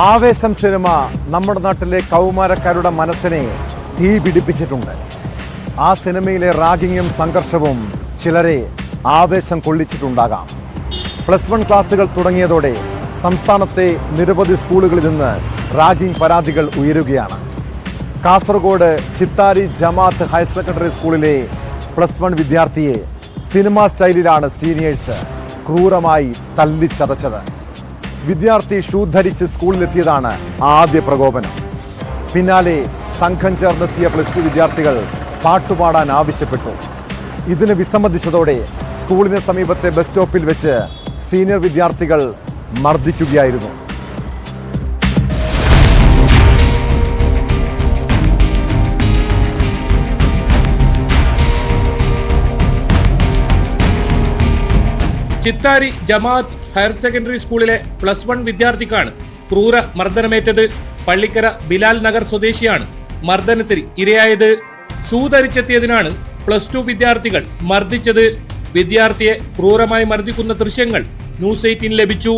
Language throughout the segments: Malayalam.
ആവേശം സിനിമ നമ്മുടെ നാട്ടിലെ കൗമാരക്കാരുടെ മനസ്സിനെ തീ പിടിപ്പിച്ചിട്ടുണ്ട്. ആ സിനിമയിലെ റാഗിങ്ങും സംഘർഷവും ചിലരെ ആവേശം കൊള്ളിച്ചിട്ടുണ്ടാകാം. പ്ലസ് വൺ ക്ലാസ്സുകൾ തുടങ്ങിയതോടെ സംസ്ഥാനത്തെ നിരവധി സ്കൂളുകളിൽ നിന്ന് റാഗിംഗ് പരാതികൾ ഉയരുകയാണ്. കാസർഗോഡ് ചിത്താരി ജമാഅത്ത് ഹയർ സെക്കൻഡറി സ്കൂളിലെ പ്ലസ് വൺ വിദ്യാർത്ഥിയെ സിനിമാ സ്റ്റൈലിലാണ് സീനിയേഴ്സ് ക്രൂരമായി തല്ലിച്ചതച്ചത്. വിദ്യാർത്ഥി ഷൂ ധരിച്ച് സ്കൂളിലെത്തിയതാണ് ആദ്യ പ്രകോപനം. പിന്നാലെ സംഘം ചേർന്നെത്തിയ പ്ലസ് ടു വിദ്യാർത്ഥികൾ പാട്ടുപാടാൻ ആവശ്യപ്പെട്ടു. ഇതിന് വിസമ്മതിച്ചതോടെ സ്കൂളിന് സമീപത്തെ ബസ് സ്റ്റോപ്പിൽ വെച്ച് സീനിയർ വിദ്യാർത്ഥികൾ മർദ്ദിക്കുകയായിരുന്നു. ചിത്താരി ജമാഅത്ത് ഹയർ സെക്കൻഡറി സ്കൂളിലെ പ്ലസ് വൺ വിദ്യാർത്ഥിക്കാണ് ക്രൂര മർദ്ദനമേറ്റത്. പള്ളിക്കര ബിലാൽ നഗർ സ്വദേശിയാണ് മർദ്ദനത്തിൽ ഇരയായത്. ഷൂ ധരിച്ചെത്തിയതിനാണ് പ്ലസ് ടു വിദ്യാർത്ഥികൾ മർദ്ദിച്ചത്. വിദ്യാർത്ഥിയെ ക്രൂരമായി മർദ്ദിക്കുന്ന ദൃശ്യങ്ങൾ ന്യൂസ് എയ്റ്റീൻ ലഭിച്ചു.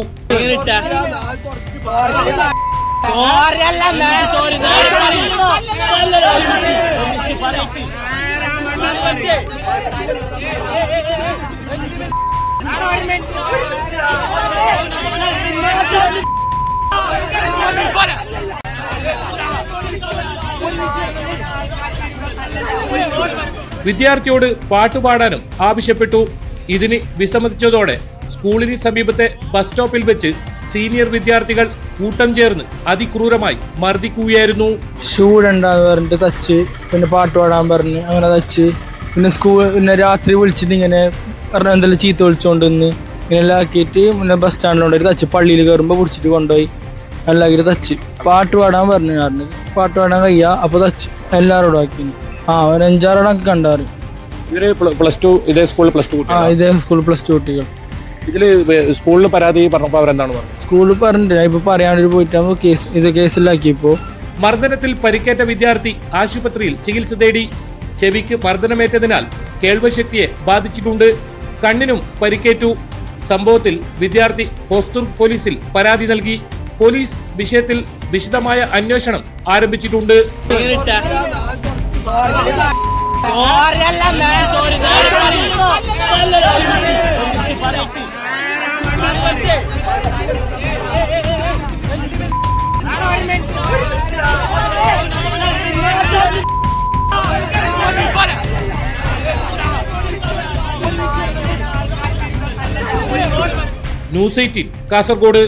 വിദ്യാർത്ഥിയോട് പാട്ടുപാടാനും ആവശ്യപ്പെട്ടു. ഇതിന് വിസമ്മതിച്ചതോടെ സ്കൂളിന് സമീപത്തെ ബസ് സ്റ്റോപ്പിൽ വെച്ച് സീനിയർ വിദ്യാർത്ഥികൾ കൂട്ടം ചേർന്ന് അതിക്രൂരമായി മർദ്ദിക്കുകയായിരുന്നു. ഷൂ ഇടണ്ടെന്ന് പറഞ്ഞിട്ട് തച്ച് പിന്നെ പാട്ട് പാടാൻ പറഞ്ഞ് അങ്ങനെ തച്ച്. പിന്നെ സ്കൂൾ പിന്നെ രാത്രി വിളിച്ചിട്ട് ഇങ്ങനെ പറഞ്ഞ എന്തെല്ലാം ചീത്ത വിളിച്ചുകൊണ്ട് നിന്ന് ഇങ്ങനെ എല്ലാം ആക്കിയിട്ട് പിന്നെ ബസ് സ്റ്റാൻഡിലോട്ട് തച്ച് പള്ളിയിൽ കയറുമ്പോൾ പിടിച്ചിട്ട് കൊണ്ടുപോയി. എല്ലാം ആക്കിയിട്ട് തച്ച്. പാട്ട് പാടാൻ പറഞ്ഞു പറഞ്ഞു. പാട്ട് പാടാൻ കഴിയാ അപ്പോൾ തച്ച്. എല്ലാവരോടും ആക്കി ആ ഒരു അഞ്ചാറോടൊക്കെ കണ്ടാറ് ഇവർ പ്ലസ് ടു ഇതേ സ്കൂളിൽ പ്ലസ് ടു ആ ഇതേ സ്കൂൾ പ്ലസ് ടു കുട്ടികൾ. ഇതിൽ സ്കൂളിൽ പരാതി പറഞ്ഞപ്പോൾ അവരെന്താണ് പറഞ്ഞത്? സ്കൂളിൽ പറഞ്ഞിട്ട് ഞാൻ ഇപ്പോൾ പറയാണ്ട് പോയിട്ടാകുമ്പോൾ കേസ് ഇത് കേസിലാക്കിയപ്പോ. മർദ്ദനത്തിൽ പരിക്കേറ്റ വിദ്യാർത്ഥി ആശുപത്രിയിൽ ചികിത്സ തേടി. ചെവിക്ക് മർദ്ദനമേറ്റതിനാൽ കേൾവശക്തിയെ ബാധിച്ചിട്ടുണ്ട്. കണ്ണിനും പരിക്കേറ്റു. സംഭവത്തിൽ വിദ്യാർത്ഥി ഹോസ്തൂർ പോലീസിൽ പരാതി നൽകി. പോലീസ് വിഷയത്തിൽ വിശദമായ അന്വേഷണം ആരംഭിച്ചിട്ടുണ്ട്. News eighteen Kasaragod